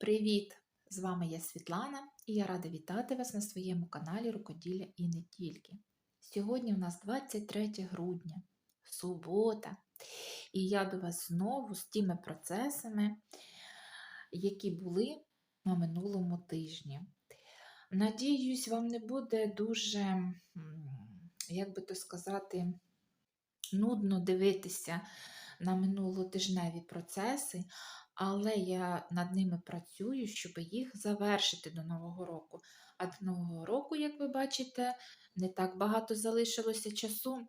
Привіт! З вами я Світлана і я рада вітати вас на своєму каналі Рукоділля і не тільки. Сьогодні у нас 23 грудня, субота, і я до вас знову з тими процесами, які були на минулому тижні. Надіюсь, вам не буде дуже, як би то сказати, нудно дивитися на минулотижневі процеси, але я над ними працюю, щоб їх завершити до Нового року. А до Нового року, як ви бачите, не так багато залишилося часу.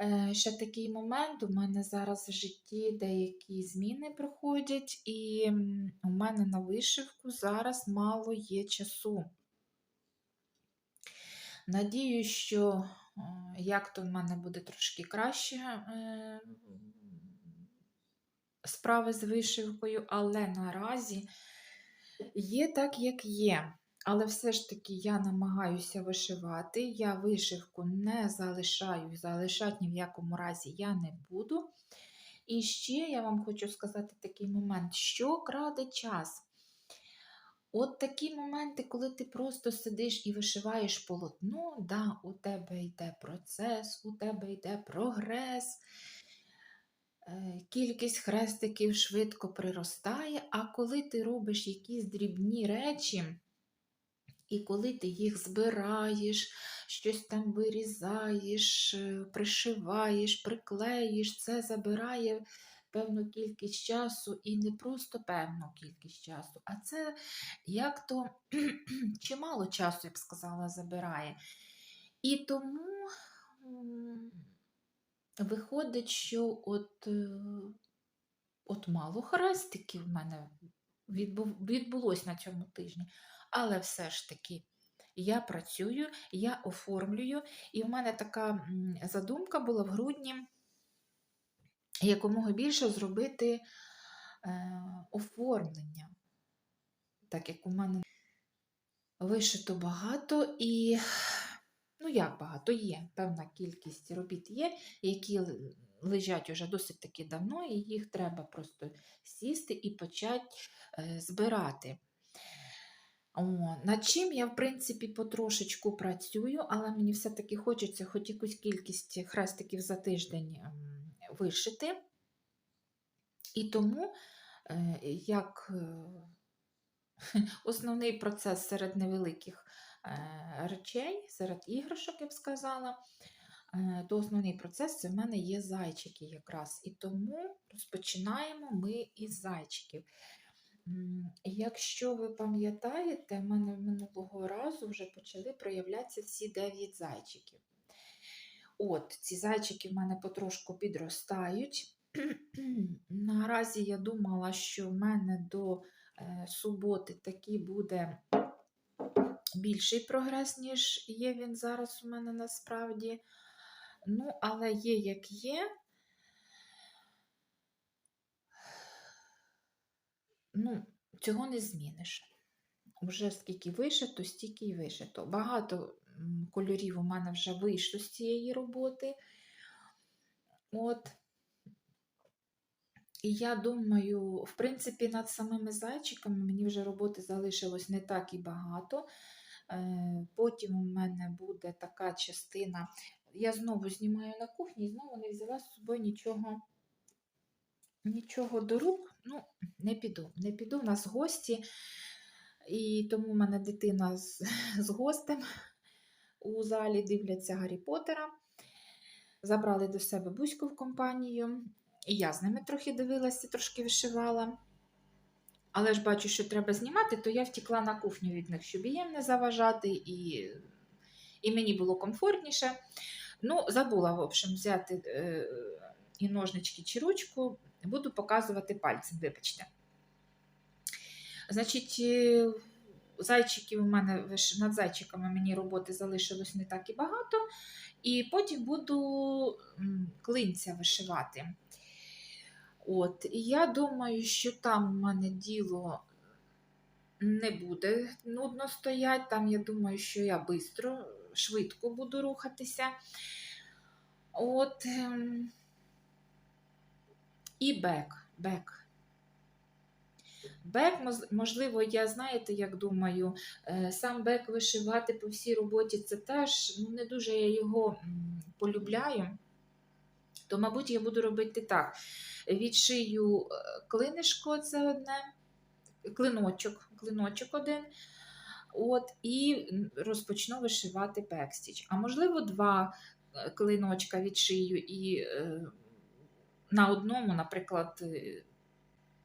Е, Ще такий момент, у мене зараз в житті деякі зміни проходять, і у мене на вишивку зараз мало є часу. Надію, що як то в мене буде трошки краще е, справи з вишивкою, але наразі є так, як є. Але все ж таки я намагаюся вишивати. Я вишивку не залишаю, залишати ні в якому разі я не буду. І ще я вам хочу сказати такий момент, що краде час. От такі моменти, коли ти просто сидиш і вишиваєш полотно, да, у тебе йде процес, у тебе йде прогрес, кількість хрестиків швидко приростає, а коли ти робиш якісь дрібні речі, і коли ти їх збираєш, щось там вирізаєш, е, пришиваєш, приклеїш, це забирає певну кількість часу і не просто певну кількість часу, а це як то чимало часу, я б сказала, забирає. І тому виходить, що от, е, от мало хрестиків в мене відбулось на цьому тижні. Але все ж таки я працюю, я оформлюю, і в мене така задумка була в грудні якомога більше зробити е, оформлення, так як у мене вишито багато і, ну як багато, є певна кількість робіт є, які лежать уже досить таки давно, і їх треба просто сісти і почати е, збирати. О, над чим я, в принципі, потрошечку працюю, але мені все-таки хочеться хоч якусь кількість хрестиків за тиждень ем, вишити. І тому, е, як е, основний процес серед невеликих речей, серед іграшок, я б сказала, е, то основний процес це в мене є зайчики якраз. І тому розпочинаємо ми із зайчиків. Якщо ви пам'ятаєте, в мене минулого разу вже почали проявлятися всі 9 зайчиків. От, ці зайчики в мене потрошку підростають. Наразі я думала, що в мене до е, суботи такий буде більший прогрес, ніж є він зараз у мене насправді. Ну, але є як є. Ну, цього не зміниш. Вже скільки вишито, стільки й вишито. Багато кольорів у мене вже вийшло з цієї роботи. От. І я думаю, в принципі, над самими зайчиками мені вже роботи залишилось не так і багато. Е, Потім у мене буде така частина. Я знову знімаю на кухні і знову не взяла з собою нічого, нічого до рук. Ну, не піду. Не піду. У нас гості. І тому в мене дитина з, з гостем у залі дивляться Гаррі Поттера. Забрали до себе Буську в компанію. І я з ними трохи дивилася, трошки вишивала. Але ж бачу, що треба знімати, то я втекла на кухню від них, щоб їм не заважати, і, і мені було комфортніше. Ну, забула, в общем, взяти е, і ножнички чи ручку, буду показувати пальцем, вибачте. Значить, е, зайчиків у мене над зайчиками мені роботи залишилось не так і багато. І потім буду клинця вишивати. От, і я думаю, що там у мене діло не буде нудно стояти. Там я думаю, що я бистро, швидко буду рухатися. От, ем, і бек. бек. Бек, можливо, я знаєте, як думаю, е, сам бек вишивати по всій роботі це теж ну, не дуже я його полюбляю. То, мабуть, я буду робити так: відшию е, клинишко, це одне, клиночок, клиночок один. От, і розпочну вишивати бекстіч. А можливо, два е, клиночка відшию і е, на одному, наприклад, е,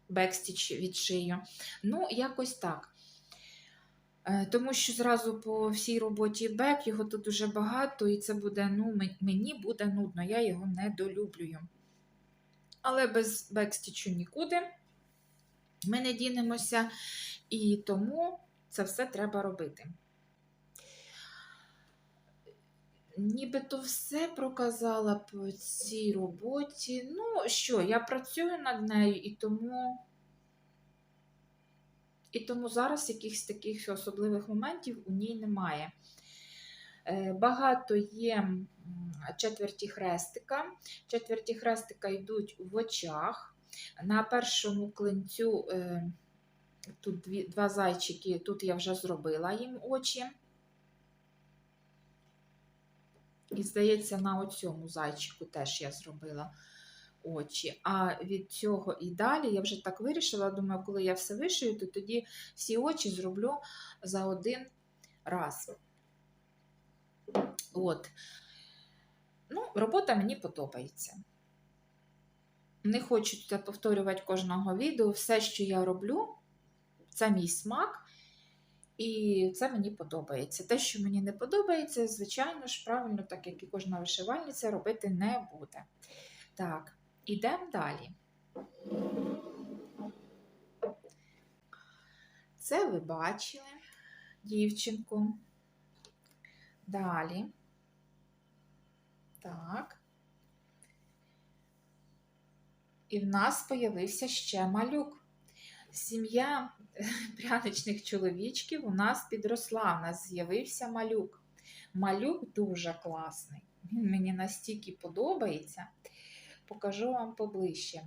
бекстіч відшию. Ну, якось так. Е, Тому що зразу по всій роботі бек, його тут дуже багато, і це буде, ну, мені буде нудно, я його не долюблюю. Але без бекстічу нікуди ми не дінемося, і тому це все треба робити. Нібито все проказала по цій роботі. Ну що, я працюю над нею, і тому, і тому зараз якихось таких особливих моментів у ній немає. Е, Багато є четверті хрестика. Четверті хрестика йдуть в очах. На першому клинцю е, тут два зайчики, тут я вже зробила їм очі. І, здається, на оцьому зайчику теж я зробила очі. А від цього і далі я вже так вирішила. Думаю, коли я все вишию, то тоді всі очі зроблю за один раз. От. Ну, робота мені подобається. Не хочу повторювати кожного відео. Все, що я роблю, це мій смак. І це мені подобається. Те, що мені не подобається, звичайно ж, правильно, так як і кожна вишивальниця, робити не буде. Так, ідемо далі. Це ви бачили, дівчинку. Далі. Так. І в нас появився ще малюк. Сім'я пряничних чоловічків у нас підросла, у нас з'явився малюк. Малюк дуже класний. Він мені настільки подобається. Покажу вам поближче.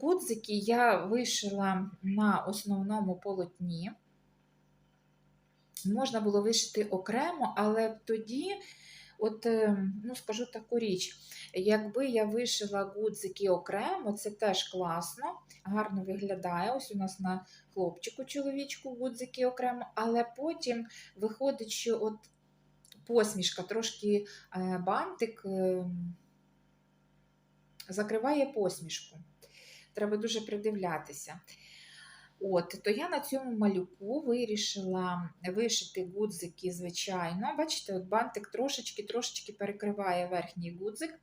Гудзики я вишила на основному полотні. Можна було вишити окремо, але тоді, от, е, ну, скажу таку річ, якби я вишила гудзики окремо, це теж класно, гарно виглядає. Ось у нас на хлопчику чоловічку гудзики окремо, але потім виходить, що от посмішка, трошки е, бантик е, закриває посмішку. Треба дуже придивлятися. От, то я на цьому малюку вирішила вишити гудзики, звичайно. Бачите, от бантик трошечки-трошечки перекриває верхній гудзик,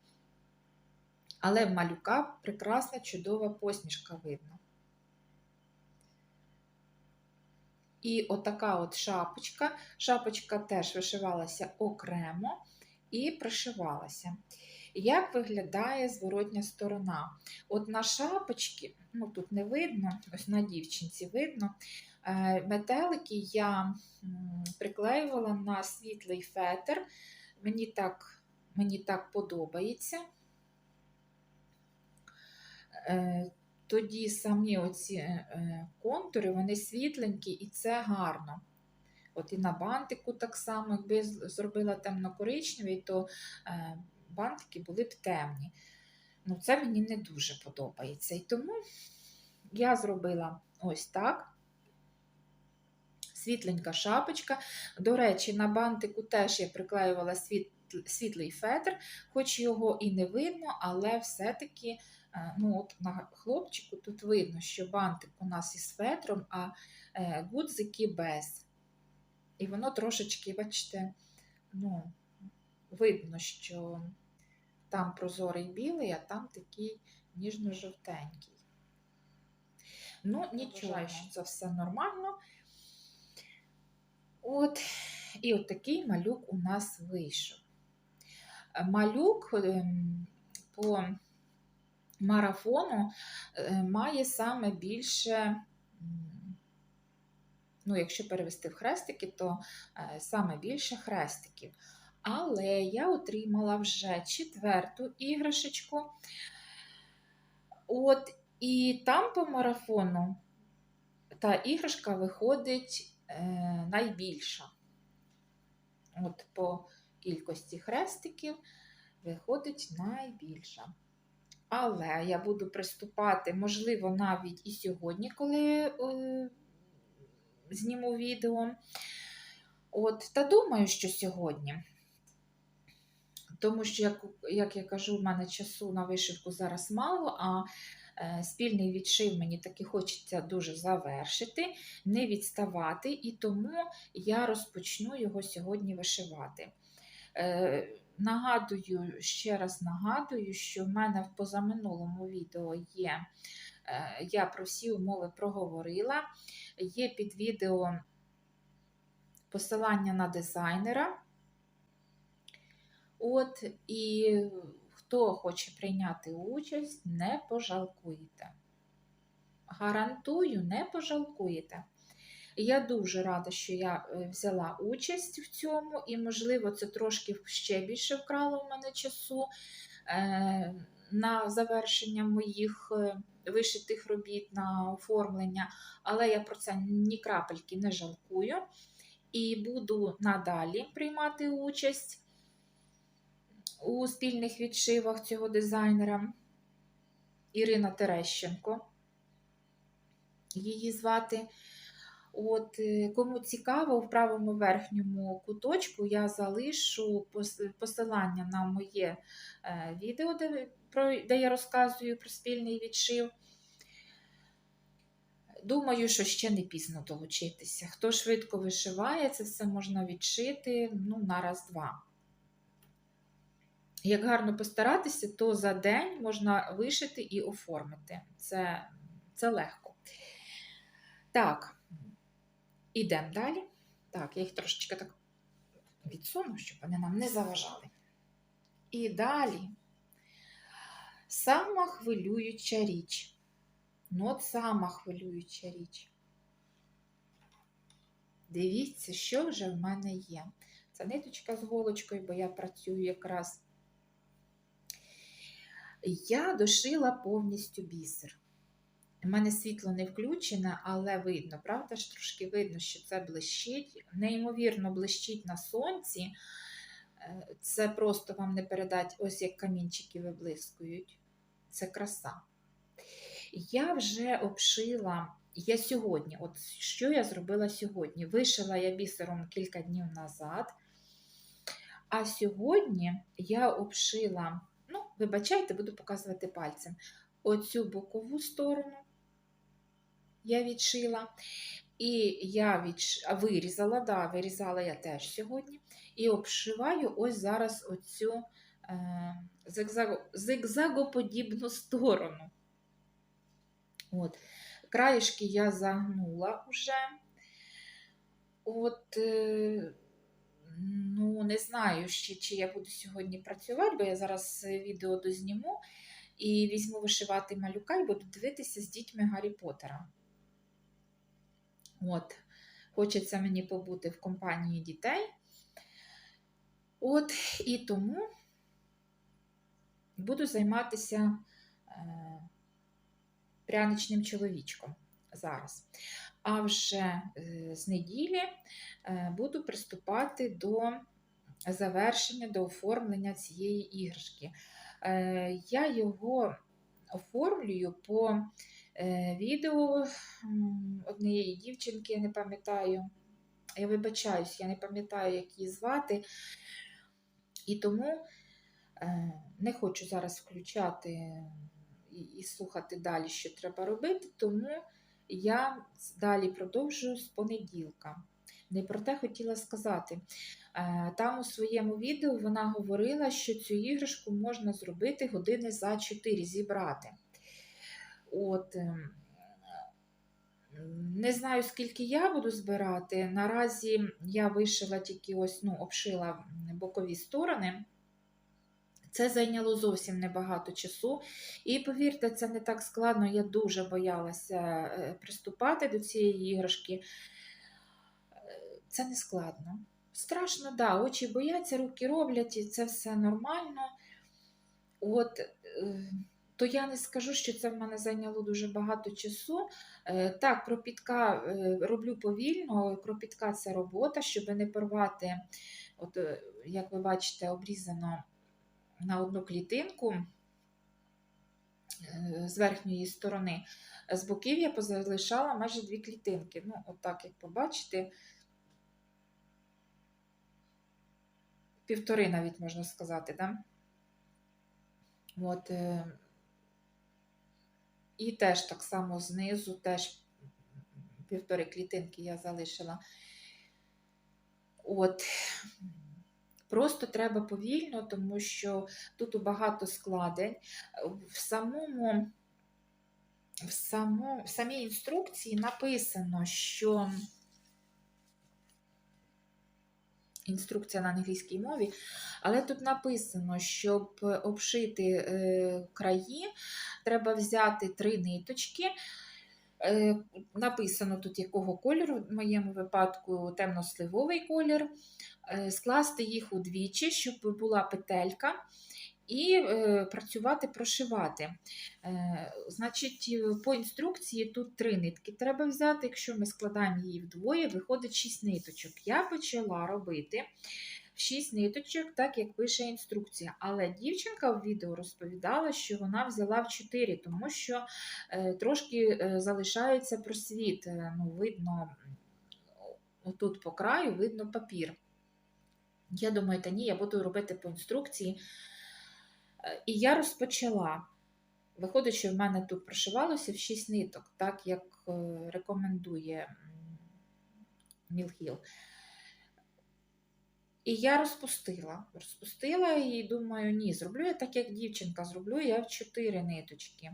але в малюка прекрасна, чудова посмішка видно. І отака от шапочка. Шапочка теж вишивалася окремо і пришивалася. Як виглядає зворотня сторона? От на шапочці, ну тут не видно, ось на дівчинці видно, е, метелики я приклеювала на світлий фетр. Мені так, мені так подобається. Е, Тоді самі оці е, контури, вони світленькі, і це гарно. От і на бантику так само, якби зробила темно-коричневий, то бантики були б темні. Ну, це мені не дуже подобається. І тому я зробила ось так. Світленька шапочка. До речі, на бантику теж я приклеювала світ, світлий фетр, хоч його і не видно, але все-таки е, ну, от на хлопчику тут видно, що бантик у нас із фетром, а е, гудзики без. І воно трошечки, бачите, ну, видно, що там прозорий білий, а там такий ніжно-жовтенький. Ну, нічого, що це все нормально. От, і от такий малюк у нас вийшов. Е, Малюк ем, по марафону е, має саме більше, ну, якщо перевести в хрестики, то е, саме більше хрестиків. Але я отримала вже четверту іграшечку. От, і там по марафону та іграшка виходить е, найбільша. От по кількості хрестиків виходить найбільша. Але я буду приступати, можливо, навіть і сьогодні, коли е, зніму відео. От, Та думаю, що сьогодні. Тому що, як, як я кажу, в мене часу на вишивку зараз мало, а е, спільний відшив мені таки хочеться дуже завершити, не відставати, і тому я розпочну його сьогодні вишивати. Е, Нагадую, ще раз нагадую, що в мене в позаминулому відео є, е, я про всі умови проговорила, є під відео посилання на дизайнера. От, і хто хоче прийняти участь, не пожалкуєте. Гарантую, не пожалкуєте. Я дуже рада, що я е, взяла участь в цьому, і, можливо, це трошки ще більше вкрало в мене часу е, на завершення моїх е, вишитих робіт, на оформлення, але я про це ні крапельки не жалкую. І буду надалі приймати участь у спільних відшивах цього дизайнера Ірина Терещенко. Її звати. От, е, Кому цікаво, в правому верхньому куточку я залишу посилання на моє е, відео, де, я розказую про спільний відшив. Думаю, що ще не пізно долучитися. Хто швидко вишиває, це все можна відшити ну, на раз-два. Як гарно постаратися, то за день можна вишити і оформити. Це, Це легко. Так. Ідемо далі. Так, я їх трошечки так відсуну, щоб вони нам не заважали. І далі сама хвилююча річ. Ну, от сама хвилююча річ. Дивіться, що вже в мене є. Це ниточка з голочкою, бо я працюю якраз. Я дошила повністю бісер. У мене світло не включене, але видно, правда ж трошки видно, що це блищить. Неймовірно блищить на сонці. Е, це просто вам не передать, ось як камінчики виблискують. Це краса. Я вже обшила, я сьогодні, от що я зробила сьогодні? Вишила я бісером кілька днів назад. А сьогодні я обшила, ну, вибачайте, буду показувати пальцем, оцю бокову сторону я відшила. І я відш... вирізала, да, вирізала я теж сьогодні. І обшиваю ось зараз оцю е, зигзаго... зигзагоподібну сторону. От. Краєшки я загнула вже. От, е, ну, не знаю, ще, чи я буду сьогодні працювати, бо я зараз відео дозніму і візьму вишивати малюка і буду дивитися з дітьми Гаррі Поттера. От, Хочеться мені побути в компанії дітей. От, І тому буду займатися е, пряничним чоловічком зараз. А вже е, з неділі е, буду приступати до завершення, до оформлення цієї іграшки. Е, я його оформлюю по відео однієї дівчинки, я не пам'ятаю. Я вибачаюсь, я не пам'ятаю, як її звати. І тому не хочу зараз включати і слухати далі, що треба робити, тому я далі продовжую з понеділка. Не про те хотіла сказати. Е, там у своєму відео вона говорила, що цю іграшку можна зробити години за 4 зібрати. От, ем, Не знаю, скільки я буду збирати. Наразі я вишила тільки ось, ну, обшила бокові сторони. Це зайняло зовсім небагато часу. І повірте, це не так складно. Я дуже боялася е, приступати до цієї іграшки. Це не складно. Страшно, да, очі бояться, руки роблять, і це все нормально. От, е, то я не скажу, що це в мене зайняло дуже багато часу. Е, Так, кропітка е, роблю повільно, кропітка це робота, щоб не порвати, от, е, як ви бачите, обрізано на одну клітинку е, з верхньої сторони. З боків я позалишала майже дві клітинки. Ну, отак, як побачите, півтори навіть можна сказати, да? От, е, і теж так само знизу, теж півтори клітинки я залишила. От. Просто треба повільно, тому що тут багато складень. В самому, в, саму, в самій інструкції написано, що інструкція на англійській мові, але тут написано, щоб обшити е, краї, треба взяти три ниточки. Е, написано тут якого кольору, в моєму випадку темно-сливовий колір, е, скласти їх удвічі, щоб була петелька. І е, працювати, прошивати. Значить, по інструкції тут три нитки треба взяти. Якщо ми складаємо її вдвоє, виходить 6 ниточок. Я почала робити 6 ниточок, так як пише інструкція. Але дівчинка в відео розповідала, що вона взяла в 4, тому що е, трошки е, залишається просвіт. Е, ну, видно, отут по краю видно папір. Я думаю, та ні, я буду робити по інструкції. І я розпочала. Виходить, що в мене тут прошивалося в 6 ниток, так як рекомендує Мілхіл. І я розпустила. Розпустила і думаю, ні, зроблю я так, як дівчинка, зроблю я в 4 ниточки,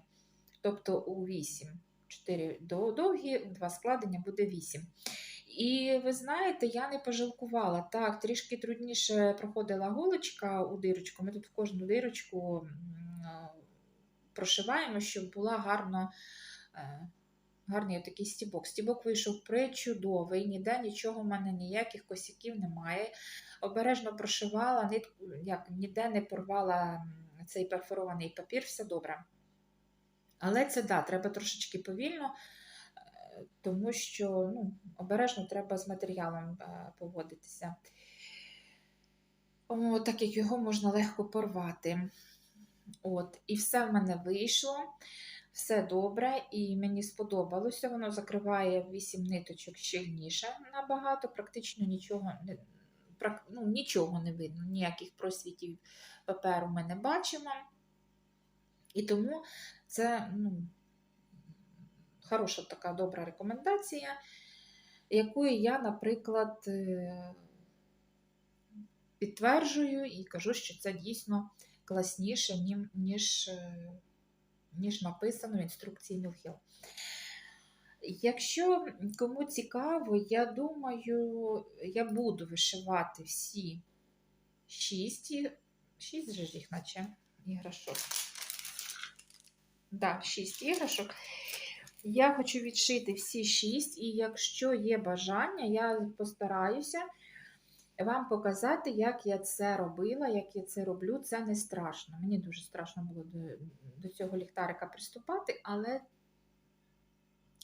тобто у 8. 4 довгі, два складення буде 8. І ви знаєте, я не пожалкувала. Так, трішки трудніше проходила голочка у дирочку. Ми тут в кожну дирочку прошиваємо, щоб була гарно, е, гарний такий стібок. Стібок вийшов причудовий, ніде нічого в мене ніяких косяків немає. Обережно прошивала, нитку, як, ніде не порвала цей перфорований папір, все добре. Але це да, треба трошечки повільно тому що ну, обережно треба з матеріалом е, поводитися. О, так як його можна легко порвати. От, І все в мене вийшло, все добре, і мені сподобалося. Воно закриває 8 ниточок щільніше набагато, практично нічого не ну, нічого не видно, ніяких просвітів паперу ми не бачимо. І тому це ну, хороша така добра рекомендація, якою я, наприклад, е, підтверджую і кажу, що це дійсно класніше, ніж, е, ніж написано в інструкції Мілхіл. Якщо кому цікаво, я думаю, я буду вишивати всі шість, шість же їх, наче іграшок. Да, шість іграшок. Я хочу відшити всі шість, і якщо є бажання, я постараюся вам показати, як я це робила, як я це роблю. Це не страшно. Мені дуже страшно було до, до цього ліхтарика приступати, але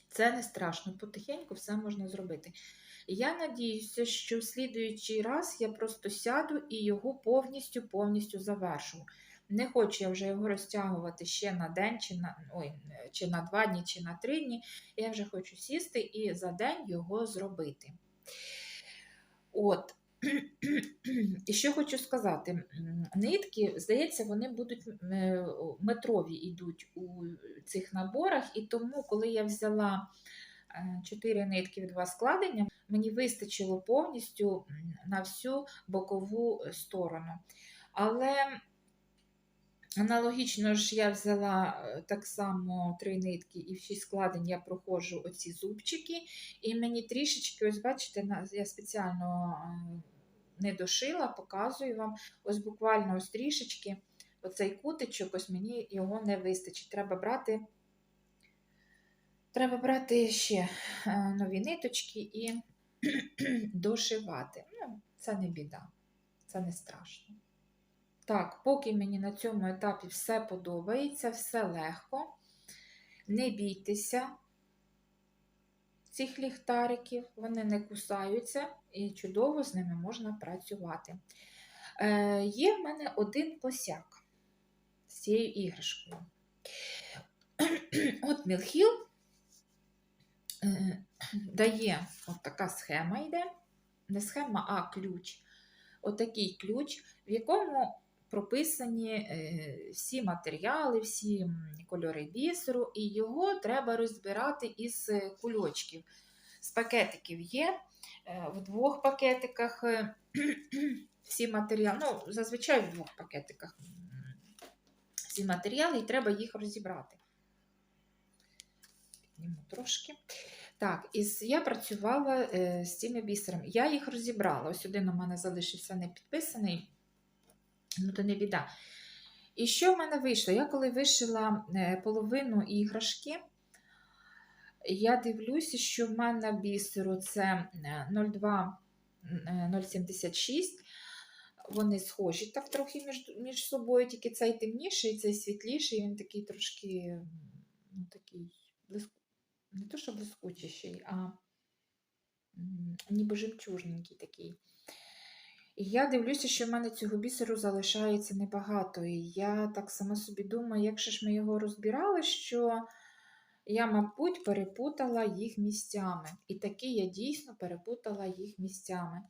це не страшно. Потихеньку все можна зробити. Я надіюся, що в слідуючий раз я просто сяду і його повністю повністю завершу. Не хочу я вже його розтягувати ще на день, чи на ой, чи на два дні, чи на три дні. Я вже хочу сісти і за день його зробити. От. І що хочу сказати, нитки, здається, вони будуть е, метрові йдуть у цих наборах, і тому, коли я взяла 4 нитки в два складення, мені вистачило повністю на всю бокову сторону. Але Аналогічно ж я взяла е, так само три нитки і в шість складень я проходжу оці зубчики, і мені трішечки, ось бачите, я спеціально е, не дошила, показую вам, ось буквально ось трішечки оцей кутичок, ось мені його не вистачить. Треба брати треба брати ще е, нові ниточки і дошивати. Ну, Це не біда, це не страшно. Так, поки мені на цьому етапі все подобається, все легко. Не бійтеся цих ліхтариків, вони не кусаються і чудово з ними можна працювати. Е, Є в мене один косяк з цією іграшкою. От Мілхіл е, дає от така схема йде, не схема, а ключ. Отакий ключ, в якому прописані е, всі матеріали, всі кольори бісеру, і його треба розбирати із е, кульочків. З пакетиків є. е, В двох пакетиках всі матеріали, ну, зазвичай в двох пакетиках всі матеріали, і треба їх розібрати. Підніму трошки. Так, із, я працювала з цими бісерами. Я їх розібрала. Ось один у мене залишився не підписаний, ну то не біда. І що в мене вийшло? Я коли вишила е, половину іграшки, я дивлюся, що в мене бісеру це е, 0,2, е, 0,76. Вони схожі так трохи між, між собою, тільки цей темніший, цей світліший, він такий трошки ну, такий блиск... не то, що блискучіший, а ніби жемчужненький такий. І я дивлюся, що в мене цього бісеру залишається небагато. І я так сама собі думаю, як же ж ми його розбирали, що я, мабуть, перепутала їх місцями. І таки я дійсно перепутала їх місцями.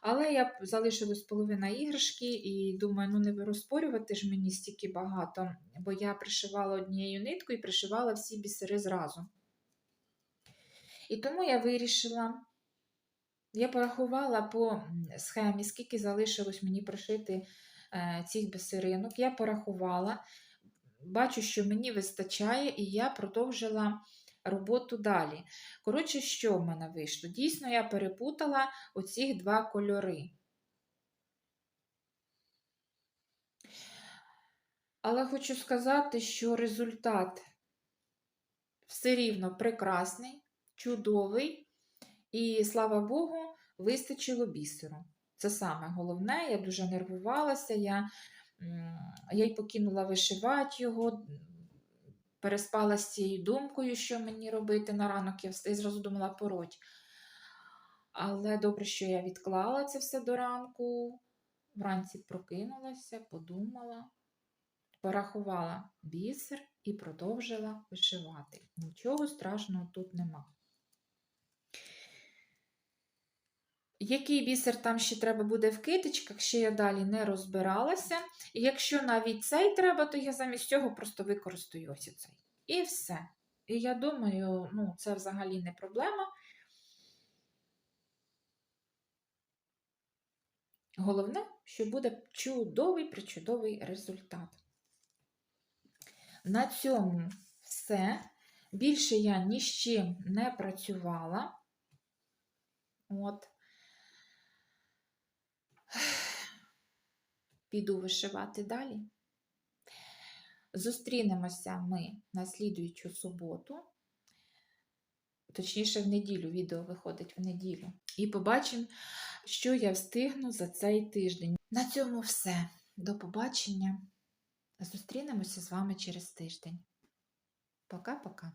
Але я залишилась половина іграшки і думаю, ну не розпорювати ж мені стільки багато, бо я пришивала однією ниткою і пришивала всі бісери зразу. І тому я вирішила, я порахувала по схемі, скільки залишилось мені пришити е, цих бісеринок. Я порахувала, бачу, що мені вистачає, і я продовжила роботу далі. Коротше, що в мене вийшло? Дійсно, я перепутала оці два кольори. Але хочу сказати, що результат все рівно прекрасний, чудовий, і слава Богу, вистачило бісеру. Це саме головне, я дуже нервувалася, я, я й покинула вишивати його, переспала з цією думкою, що мені робити на ранок, я зразу думала пороть. Але добре, що я відклала це все до ранку. Вранці прокинулася, подумала, порахувала бісер і продовжила вишивати. Нічого страшного тут нема. Який бісер там ще треба буде в китичках, ще я далі не розбиралася. І якщо навіть цей треба, то я замість цього просто використаю ось цей. І все. І я думаю, ну, це взагалі не проблема. Головне, що буде чудовий причудовий результат. На цьому все. Більше я ні з чим не працювала. От. Піду вишивати далі. Зустрінемося ми на слідуючу суботу. Точніше, в неділю відео виходить в неділю. І побачимо, що я встигну за цей тиждень. На цьому все. До побачення. Зустрінемося з вами через тиждень. Пока-пока.